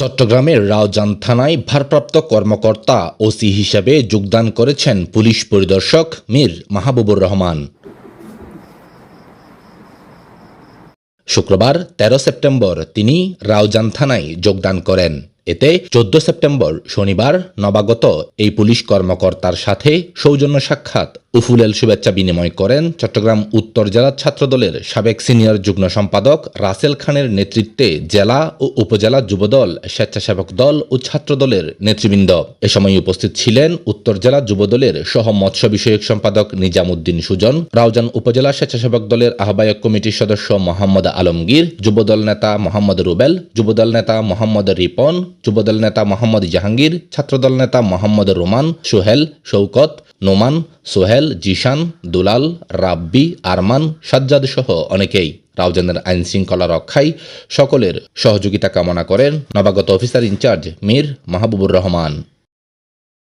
চট্টগ্রামের রাওজান থানায় ভারপ্রাপ্ত কর্মকর্তা ওসি হিসেবে যোগদান করেছেন পুলিশ পরিদর্শক মীর মাহবুবুর রহমান। শুক্রবার ১৩ সেপ্টেম্বর তিনি রাওজান থানায় যোগদান করেন। এতে চোদ্দ সেপ্টেম্বর শনিবার নবাগত এই পুলিশ কর্মকর্তার সাথে সৌজন্য সাক্ষাৎ। উফুলেল শুভেচ্ছা বিনিময় করেন চট্টগ্রাম উত্তর জেলা ছাত্রদলের সাবেক সিনিয়র যুগ্ম সম্পাদক রাসেল খানের নেতৃত্বে জেলা ও উপজেলা যুবদল, স্বেচ্ছাসেবক দল ও ছাত্রদলের নেতৃবৃন্দ। এ সময় উপস্থিত ছিলেন উত্তর জেলা যুবদলের সহ মৎস্য বিষয়ক সম্পাদক নিজামুদ্দিন সুজন, রাউজান উপজেলা স্বেচ্ছাসেবক দলের আহ্বায়ক কমিটির সদস্য মোহাম্মদ আলমগীর, যুবদল নেতা মোহাম্মদ রুবেল, যুবদল নেতা মোহাম্মদ রিপন যুবদল নেতা মোহাম্মদ জাহাঙ্গীর, ছাত্রদল নেতা মোহাম্মদ রোমান, সোহেল শৌকত নোমান, সোহেল, জিশান, দুলাল, রাব্বি, আরমান, সাজ্জাদ সহ অনেকেই রাউজানের আইন শৃঙ্খলা রক্ষায় সকলের সহযোগিতা কামনা করেন নবাগত অফিসার ইনচার্জ মীর মাহবুবুর রহমান।